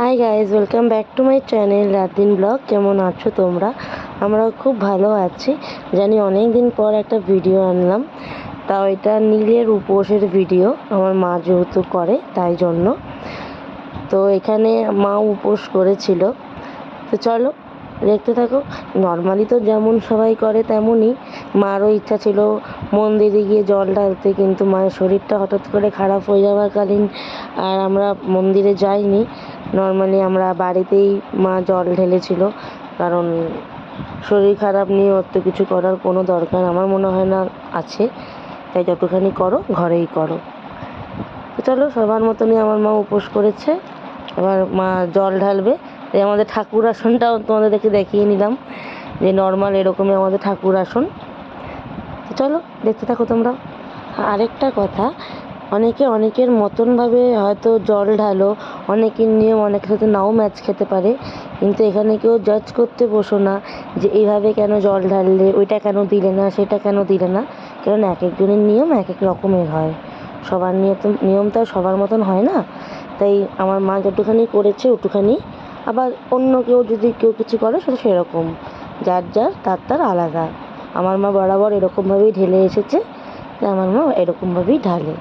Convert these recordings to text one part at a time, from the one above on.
Hi guys welcome back to my channel রাতদিন blog কেমন আছো তোমরা? আমরা খুব ভালো আছি। জানি অনেক দিন পর একটা ভিডিও আনলাম। তাও এটা নীলের উপোসের ভিডিও আমার মা যেহেতু করে, তাই জন্য। তো এখানে মা উপোস করেছিল। তো চলো, দেখতে থাকো। নর্মালি তো যেমন সবাই করে তেমনই। মারও ইচ্ছা ছিল মন্দিরে গিয়ে জল ঢালতে, কিন্তু মায়ের শরীরটা হঠাৎ করে খারাপ হয়ে যাওয়াকালীন আর আমরা মন্দিরে যাইনি। নর্মালি আমরা বাড়িতেই মা জল ঢেলেছিল, কারণ শরীর খারাপ নিয়ে অত কিছু করার কোনো দরকার আমার মনে হয় না আছে। তাই যতখানি করো, ঘরেই করো। চলো, সবার মতনই আমার মা উপোস করেছে। এবার মা জল ঢালবে। তাই আমাদের ঠাকুর আসনটাও তোমাদেরকে দেখিয়ে নিলাম, যে নর্মাল এরকমই আমাদের ঠাকুর আসন। চলো, দেখতে থাকো তোমরা। আরেকটা কথা অনেকে অনেকের মতনভাবে হয়তো জল ঢালো, অনেকের নিয়ম অনেকের সাথে নাও ম্যাচ খেতে পারে। কিন্তু এখানে কেউ জাজ করতে বসো না যে এইভাবে কেন জল ঢাললে, ওইটা কেন দিলে না, সেটা কেন দিলে না। কারণ এক একজনের নিয়ম এক এক রকমের হয়। সবার নিয়ম নিয়ম তো সবার মতন হয় না। তাই আমার মা যতখানি করেছে ওটুখানি। আবার অন্য কেউ যদি কেউ কিছু করে, সেটা সেরকম। যার যার, তার তার আলাদা। আমার মা বরাবর এরকমভাবেই ঢেলে এসেছে। তাই আমার মা এরকমভাবেই ঢালে।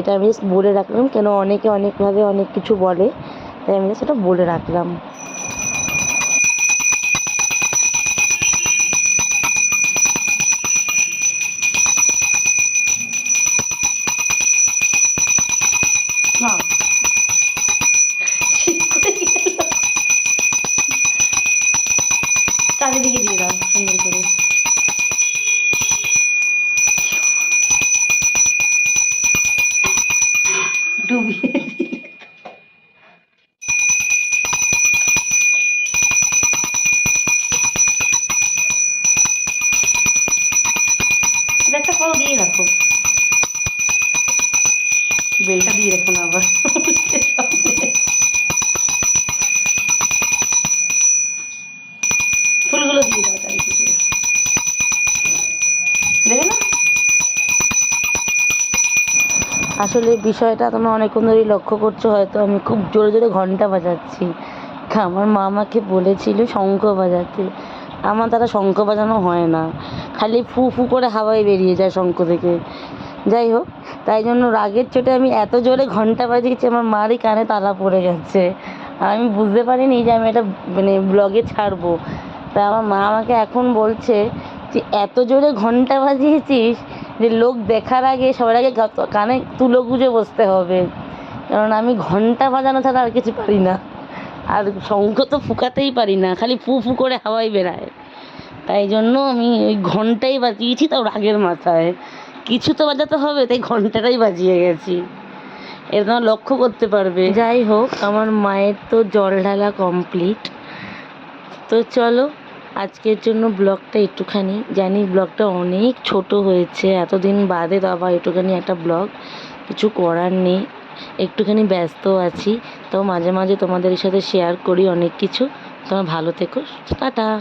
এটা আমি জাস্ট বলে রাখলাম, কেন অনেকে অনেকভাবে অনেক কিছু বলে, তাই আমি সেটা বলে রাখলাম। চারিদিকে দিয়ে দাও, সুন্দর করে। ডুবিয়ে দিলে। একটা ফল দিয়ে রাখো বেলটা দিয়ে রাখো না আবার আসলে বিষয়টা তোমরা অনেকক্ষণ ধরেই লক্ষ্য করছ, হয়তো আমি খুব জোরে জোরে ঘণ্টা বাজাচ্ছি। আমার মা আমাকে বলেছিল শঙ্খ বাজাতে। আমার দ্বারা শঙ্খ বাজানো হয় না। খালি ফু ফু করে হাওয়ায় বেরিয়ে যায় শঙ্খ থেকে। যাই হোক, তাই জন্য রাগের চোটে আমি এত জোরে ঘণ্টা বাজিয়েছি, আমার মারই কানে তালা পড়ে গেছে। আর আমি বুঝতে পারিনি যে আমি এটা মানে ব্লগে ছাড়বো। তা আমার মা আমাকে এখন বলছে যে, এত জোরে ঘণ্টা বাজিয়েছিস যে লোক দেখার আগে, সবার আগে কানে তুলো গুঁজে বসতে হবে। কারণ আমি ঘণ্টা বাজানো ছাড়া আর কিছু পারি না। আর শঙ্খ তো ফুকাতেই পারি না, খালি ফু ফু করে হাওয়ায় বেরায় তাই জন্য আমি ওই ঘন্টাই বাজিয়েছি তাও রাগের মাথায়। কিছু তো বাজাতে হবে, তাই ঘন্টাটাই বাজিয়ে গেছি। এটা তোমরা লক্ষ্য করতে পারবে। যাই হোক, আমার মায়ের তো জল ঢালা কমপ্লিট তো চলো আজকের জন্য ব্লগটা একটুখানি। জানি ব্লগটা অনেক ছোট হয়েছে, এতদিন বাদে আবার একটুখানি একটা ব্লগ। কিছু করার নেই, একটুখানি ব্যস্ত আছি। তো মাঝে মাঝে তোমাদের সাথে শেয়ার করি অনেক কিছু। তোমরা ভালো থেকো। টাটা।